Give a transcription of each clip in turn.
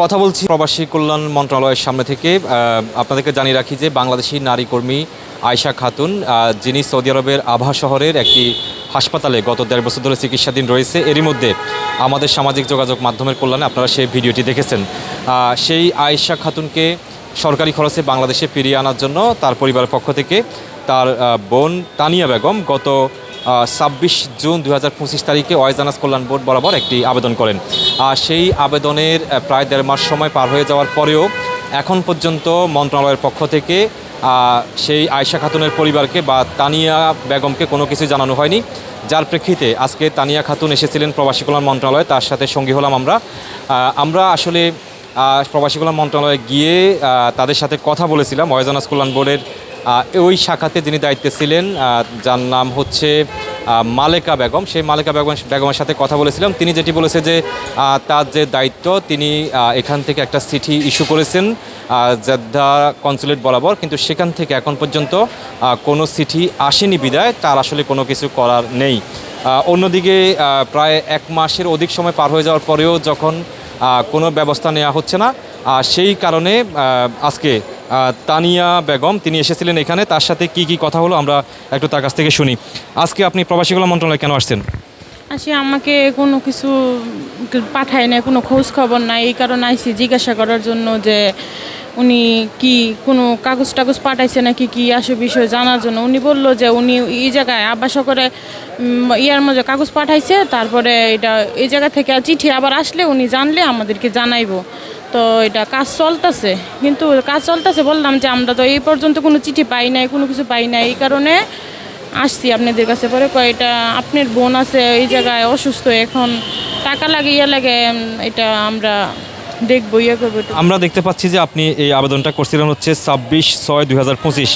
কথা বলছি প্রবাসী কল্যাণ মন্ত্রণালয়ের সামনে থেকে। আপনাদেরকে জানিয়ে রাখি যে বাংলাদেশি নারী কর্মী আয়শা খাতুন যিনি সৌদি আরবের আভা শহরের একটি হাসপাতালে গত দেড় বছর ধরে চিকিৎসাধীন রয়েছে। এরই মধ্যে আমাদের সামাজিক যোগাযোগ মাধ্যমের কল্যাণে আপনারা সেই ভিডিওটি দেখেছেন। সেই আয়শা খাতুনকে সরকারি খরচে বাংলাদেশে ফিরিয়ে আনার জন্য তার পরিবারের পক্ষ থেকে তার বোন তানিয়া বেগম গত ছাব্বিশ জুন দু হাজার পঁচিশ তারিখে ওয়াইজানাস কল্যাণ বোর্ড বরাবর একটি আবেদন করেন। আর সেই আবেদনের প্রায় দেড় মাস সময় পার হয়ে যাওয়ার পরেও এখন পর্যন্ত মন্ত্রণালয়ের পক্ষ থেকে সেই আয়শা খাতুনের পরিবারকে বা তানিয়া বেগমকে কোনো কিছু জানানো হয়নি। যার প্রেক্ষিতে আজকে তানিয়া খাতুন এসেছিলেন প্রবাসী কল্যাণ মন্ত্রণালয়ে, তার সাথে সঙ্গী হলাম আমরা। আমরা আসলে প্রবাসী কল্যাণ মন্ত্রণালয়ে গিয়ে তাদের সাথে কথা বলেছিলাম। ওয়াইজানাস কল্যাণ বোর্ডের ওই শাখাতে যিনি দায়িত্বে ছিলেন যার নাম হচ্ছে মালেকা বেগম। সেই মালেকা বেগম, বেগমের সাথে কথা বলেছিলাম। তিনি যেটি বলেছে যে তার যে দায়িত্ব, তিনি এখান থেকে একটা চিঠি ইস্যু করেছেন জেদ্দা কনসুলেট বরাবর। কিন্তু সেখান থেকে এখন পর্যন্ত কোনো চিঠি আসেনি বিদায়। তার আসলে কোনো কিছু করার নেই। অন্যদিকে প্রায় এক মাসের অধিক সময় পার হয়ে যাওয়ার পরেও যখন কোনো ব্যবস্থা নেওয়া হচ্ছে না সেই কারণে আজকে তানিয়া বেগম, তিনি এসেছিলেন এখানে। তার সাথে কি কি কথা হলো আমরা একটু তার কাছ থেকে শুনি। আজকে আপনি প্রবাসী কল্যাণ মন্ত্রণালয়ে কেন আসছেন? আসি, আমাকে কোনো কিছু পাঠায় নাই, কোনো খোঁজ খবর নাই। এই কারণে আইসি জিজ্ঞাসা করার জন্য যে উনি কি কোনো কাগজ টাগজ পাঠাইছে নাকি কি আসে বিষয় জানার জন্য। উনি বলল যে উনি এই জায়গায় আবাস করে ইয়ার মধ্যে কাগজ পাঠাইছে, তারপরে এটা এই জায়গা থেকে চিঠি আবার আসলে উনি জানলে আমাদেরকে জানাইবো। তো এটা কাজ চলতেছে। কিন্তু কাজ চলতেছে বললাম যে আমরা তো এই পর্যন্ত কোনো চিঠি পাই নাই, কোনো কিছু পাই নাই। এই কারণে আসছি আপনাদের কাছে পরে কয়টা আপনার বোন আছে এই জায়গায় অসুস্থ এখন, টাকা লাগে, ইয়া লাগে এটা আমরা দেখব ইয়ে করব আমরা দেখতে পাচ্ছি যে আপনি এই আবেদনটা করছিলেন হচ্ছে ছাব্বিশ ছয় দুই হাজার পঁচিশ।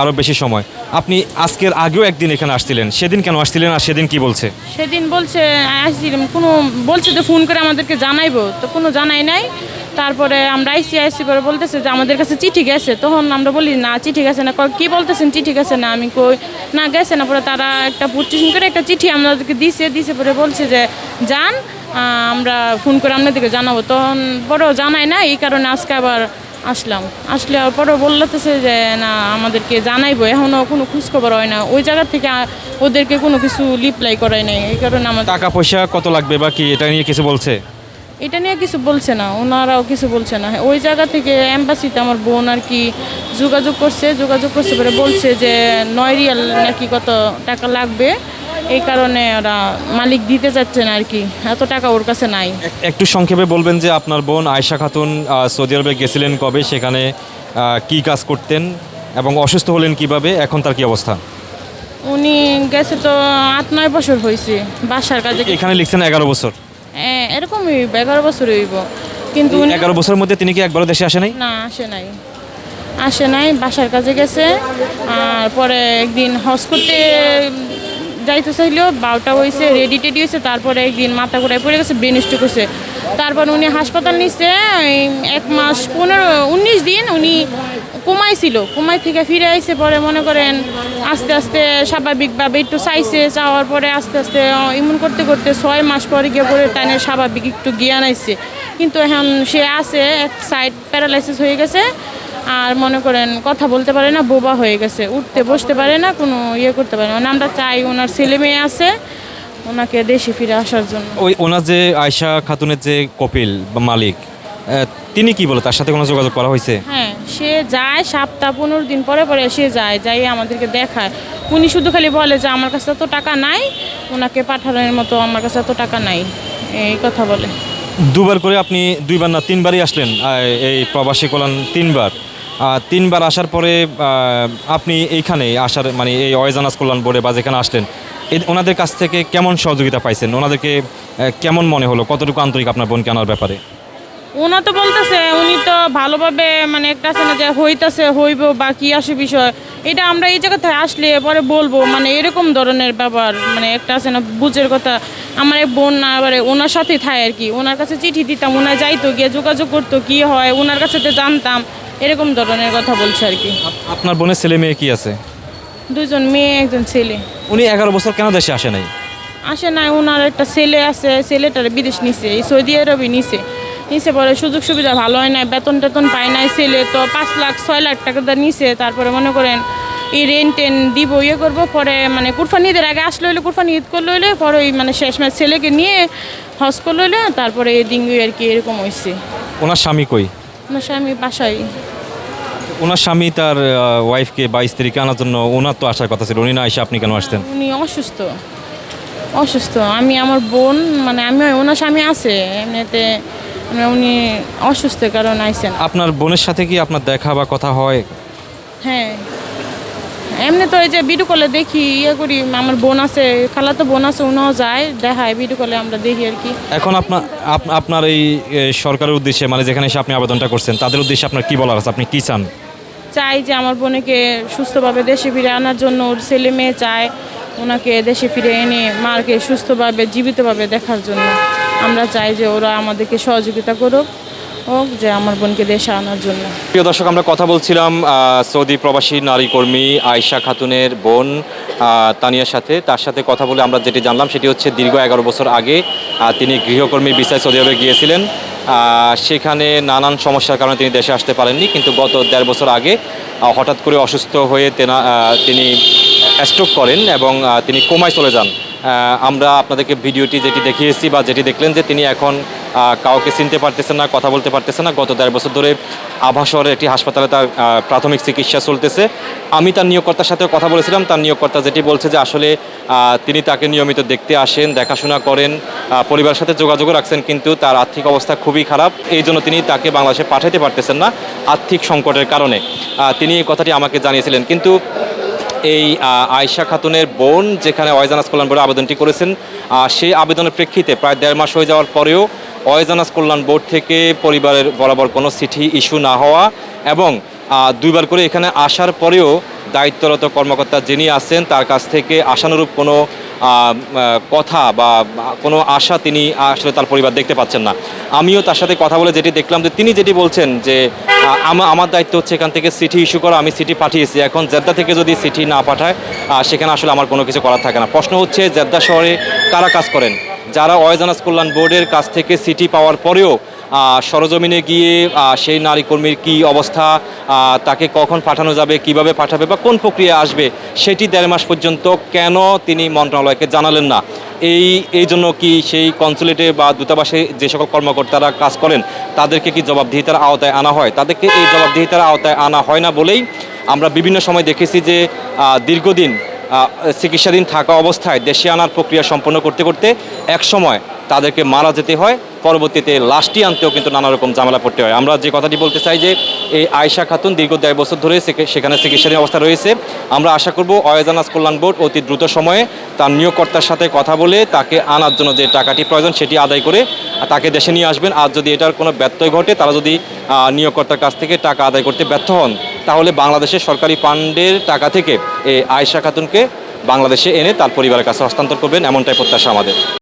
আরও বেশি সময়। আপনি আজকের আগেও একদিন এখানে আসছিলেন। সেদিন কেন আসছিলেন আর সেদিন কি বলছে? সেদিন বলছে, আসছিলাম, কোনো বলছে যে ফোন করে আমাদেরকে জানাইবো। তো কোনো জানাই নাই। তারপরে আমরা আইসি আইসি করে বলতেছে যে আমাদের কাছে চিঠি গেছে। তখন আমরা বলি, না, চিঠি গেছে না। কি বলতেছেন? চিঠি গেছে না? আমি কই, না, গেছে না। পরে তারা একটা পুটিশন করে একটা চিঠি আমাদেরকে দিছে দিছে পরে বলছে যে, যান আমরা ফোন করে আপনাদেরকে জানাব। তখন বড় জানাই না, এই কারণে আজকে আবার আসলাম। আসলে আর পরে বলতেছে যে না আমাদেরকে জানাইবো। এখনও কোনো খোঁজখবর হয় না। ওই জায়গা থেকে ওদেরকে কোনো কিছু রিপ্লাই করাই নাই। এই কারণে আমার টাকা পয়সা কত লাগবে বা কি এটা নিয়ে কিছু বলছে? এটা নিয়ে কিছু বলছে না। ওনারাও কিছু বলছে না। ওই জায়গা থেকে অ্যাম্বাসিতে আমার বোন আর কি যোগাযোগ করছে। যোগাযোগ করছে পরে বলছে যে নয় রিয়াল নাকি কত টাকা লাগবে? এই কারণে ওরা মালিক দিতে চাচ্ছে না আর কি। এত টাকা ওর কাছে নাই। একটু সংক্ষেপে বলবেন যে আপনার বোন আয়শা খাতুন সৌদি আরবে গেছিলেন কবে সেখানে কি কাজ করতেন এবং অসুস্থ হলেন কীভাবে এখন তার কি অবস্থা? উনি গেছে তো আট নয় বছর হয়েছে বাসার কাজে এখানে লিখছেন এগারো বছর। এ- এরকমই এগারো বছর হইব। কিন্তু এগারো বছরের মধ্যে তিনি কি একবারও দেশে আসে নাই? না আসে নাই। আসে নাই বাসার কাজে গেছে আর পরে একদিন হজ করতে যাইতে চাইলেও বারোটা হয়েছে রেডি টেডি হয়েছে তারপরে একদিন মাথা ঘুরায় পড়ে গেছে ব্রেন স্ট্রোক হয়েছে তারপর উনি হাসপাতাল নিচ্ছে এক মাস পনেরো, উনিশ দিন উনি কোমাই ছিল কোমাই থেকে ফিরে আইসে পরে মনে করেন আস্তে আস্তে স্বাভাবিকভাবে একটু চাইছে চাওয়ার পরে আস্তে আস্তে ইমন করতে করতে ছয় মাস পরে গিয়ে পরে টানে স্বাভাবিক একটু জ্ঞান আইছে। কিন্তু এখন সে আছে, এক সাইড প্যারালাইসিস হয়ে গেছে আর মনে করেন কথা বলতে পারে না বোবা হয়ে গেছে। উঠতে বসতে পারে না কোনো ইয়ে করতে পারে না। মানে আমরা চাই ওনার ছেলে মেয়ে আছে ওনাকে দেশে ফিরে আসার জন্য। ওই ওনার যে আয়শা খাতুনের যে কপিল বা মালিক তিনি কি বলে? তার সাথে কোনো যোগাযোগ করা হয়েছে? হ্যাঁ সে যায় সপ্তাহ পনেরো দিন পরে পরে সে যায় যাই আমাদেরকে দেখায়। উনি শুধু খালি বলে যে আমার কাছে তো টাকা নাই ওনাকে পাঠানোর মতো আমার কাছে তো টাকা নাই। এই কথা বলে। দুবার করে আপনি দুইবার না তিনবারই আসলেন এই প্রবাসী কল্যাণ তিনবার। তিনবার আসার পরে আপনি এইখানে আসার মানে এই অয়জানাস কল্যাণ বোর্ডে বা যেখানে আসলেন ওনাদের কাছ থেকে কেমন সহযোগিতা পাইছেন? ওনাদেরকে কেমন মনে হলো? কতটুকু আন্তরিক আপনার বোনকে আনার ব্যাপারে? ওনা তো বলতেছে, উনি তো ভালোভাবে মানে একটা আছে না যে হইতাছে, হইব বা কী আসে বিষয়, এটা আমরা এই জায়গা থেকে আসলে পরে বলব মানে এরকম ধরনের ব্যাপার মানে একটা আছে না বুঝের কথা, আমার বোন না, এবারে ওনার সাথে থাকে আর কি, ওনার কাছে চিঠি দিতাম, ওনার যাইতো, গিয়ে যোগাযোগ করতো, কি হয়, ওনার কাছে তো জানতাম এরকম ধরনের কথা বলছে আর কি। আপনার বোনের ছেলে মেয়ে কি আছে? দুজন মেয়ে একজন ছেলে। উনি এগারো বছর কেন দেশে আসে নাই? আসে নাই ওনার একটা ছেলে আছে ছেলেটার বিদেশ নিছে এই সৌদি আরবে নিছে। নিচে পরে সুযোগ সুবিধা ভালো হয় না বেতন টেতন পায় নাই ছেলে তো পাঁচ লাখ ছয় লাখ টাকা দা নিচে তারপরে মনে করেন এই রেন্ট টেন দিব ইয়ে করব পরে মানে কুরফানি ঈদের আগে আসলে হইলে কুরফানি ঈদ করলে হইলে পরে ওই মানে শেষ ম্যাচ ছেলেকে নিয়ে হজ করলে হইলে তারপরে এই দিন আর কি এরকম হয়েছে ওনার স্বামী কই? আমার স্বামী বাসায়? ওনার স্বামী তার ওয়াইফকে বা স্ত্রীকে আনার জন্য ওনার তো আসার কথা ছিল উনি না এসে আপনি কেন আসতেন? উনি অসুস্থ। অসুস্থ। আমি আমার বোন মানে আমি ওনার স্বামী আছে এমনিতে মানে উনি অসুস্থ কারণ আইসেন আপনার বোনের সাথে কি আপনার দেখা বা কথা হয়? হ্যাঁ। এমনি তো এই যে ভিডিও কলে দেখি ইয়ে করি আমার বোন আছে খালা তো বোন আছে উনাও যায় দেখায় ভিডিও কলে আমরা দেখি আর কি। এখন আপনার আপ- আপনার এই সরকারের উদ্দেশ্যে মানে যেখানে এসে আপনি আবেদনটা করছেন তাদের উদ্দেশ্যে আপনার কি বলার আছে? আপনি কি চান? চাই যে আমার বোনকে সুস্থভাবে দেশে ফিরে আনার জন্য ওর ছেলে মেয়ে চায় ওনাকে দেশে ফিরে এনে মাকে সুস্থভাবে জীবিতভাবে দেখার জন্য। আমরা চাই যে ওরা আমাদেরকে সহযোগিতা করুক। হোক যে আমার বোনকে দেশে আনার জন্য। প্রিয় দর্শক, আমরা কথা বলছিলাম সৌদি প্রবাসী নারী কর্মী আয়শা খাতুনের বোন তানিয়ার সাথে। তার সাথে কথা বলে আমরা যেটি জানলাম, সেটি হচ্ছে দীর্ঘ এগারো বছর আগে তিনি গৃহকর্মী বিষয়ে সৌদি আরবে গিয়েছিলেন। সেখানে নানান সমস্যার কারণে তিনি দেশে আসতে পারেননি, কিন্তু গত দেড় বছর আগে হঠাৎ করে অসুস্থ হয়ে তেনা তিনি স্ট্রোক করেন এবং তিনি কোমায় চলে যান। আমরা আপনাদেরকে ভিডিওটি যেটি দেখিয়েছি বা যেটি দেখলেন যে তিনি এখন কাউকে চিনতে পারতেছে না, কথা বলতে পারতেছে না। গত দেড় বছর ধরে আভা শহরের একটি হাসপাতালে তার প্রাথমিক চিকিৎসা চলতেছে। আমি তার নিয়োগকর্তার সাথে কথা বলেছিলাম। তার নিয়োগকর্তা যেটি বলছে যে আসলে তিনি তাকে নিয়মিত দেখতে আসেন, দেখাশোনা করেন পরিবারের সাথে যোগাযোগও রাখছেন, কিন্তু তার আর্থিক অবস্থা খুবই খারাপ। এই জন্য তিনি তাকে বাংলাদেশে পাঠাতে পারতেছেন না, আর্থিক সংকটের কারণে। তিনি এই কথাটি আমাকে জানিয়েছিলেন। কিন্তু এই আয়শা খাতুনের বোন যেখানে অয়জানাস কল্যাণ বোর্ডে আবেদনটি করেছেন সেই আবেদনের প্রেক্ষিতে প্রায় দেড় মাস হয়ে যাওয়ার পরেও অয়জানাস কল্যাণ বোর্ড থেকে পরিবারের বরাবর কোনো চিঠি ইস্যু না হওয়া এবং দুইবার করে এখানে আসার পরেও দায়িত্বরত কর্মকর্তা যিনি আছেন তার কাছ থেকে আশানুরূপ কোনো কথা বা কোনো আশা তিনি আসলে তার পরিবার দেখতে পাচ্ছেন না। আমিও তার সাথে কথা বলে যেটি দেখলাম যে তিনি যেটি বলছেন যে আমা- আমার দায়িত্ব হচ্ছে এখান থেকে চিঠি ইস্যু করা, আমি সিটি পাঠিয়েছি। এখন জেদ্দা থেকে যদি চিঠি না পাঠায় সেখানে আসলে আমার কোনো কিছু করার থাকে না। প্রশ্ন হচ্ছে, জেদ্দা শহরে কারা কাজ করেন? যারা অয়জানাস কল্যাণ বোর্ডের কাছ থেকে সিটি পাওয়ার পরেও সরজমিনে গিয়ে সেই নারী কর্মীর কী অবস্থা তাকে কখন পাঠানো যাবে, কীভাবে পাঠাবে বা কোন প্রক্রিয়া আসবে, সেটি দেড় মাস পর্যন্ত কেন তিনি মন্ত্রণালয়কে জানালেন না। এই এই জন্য কি সেই কনসুলেটে বা দূতাবাসে যে সকল কর্মকর্তারা কাজ করেন, তাদেরকে কি জবাবদিহিতার আওতায় আনা হয়? তাদেরকে এই জবাবদিহিতার আওতায় আনা হয় না বলেই আমরা বিভিন্ন সময় দেখেছি যে দীর্ঘদিন চিকিৎসাধীন থাকা অবস্থায় দেশে আনার প্রক্রিয়া সম্পন্ন করতে করতে এক সময় তাদেরকে মারা যেতে হয়, পরবর্তীতে লাশটি আনতেও কিন্তু নানা রকম ঝামেলা পড়তে হয়। আমরা যে কথাটি বলতে চাই যে, এই আয়শা খাতুন দীর্ঘ দেড় বছর ধরে সেখানে চিকিৎসাধীন অবস্থা রয়েছে। আমরা আশা করব অয়জানাস কল্যাণ বোর্ড অতি দ্রুত সময়ে তার নিয়োগকর্তার সাথে কথা বলে তাকে আনার জন্য যে টাকাটি প্রয়োজন সেটি আদায় করে তাকে দেশে নিয়ে আসবেন। আর যদি এটার কোনো ব্যত্যয় ঘটে, তারা যদি নিয়োগকর্তার কাছ থেকে টাকা আদায় করতে ব্যর্থ হন তাহলে বাংলাদেশের সরকারি ফান্ডের টাকা থেকে এই আয়শা খাতুনকে বাংলাদেশে এনে তার পরিবারের কাছে হস্তান্তর করবেন, এমনটাই প্রত্যাশা আমাদের।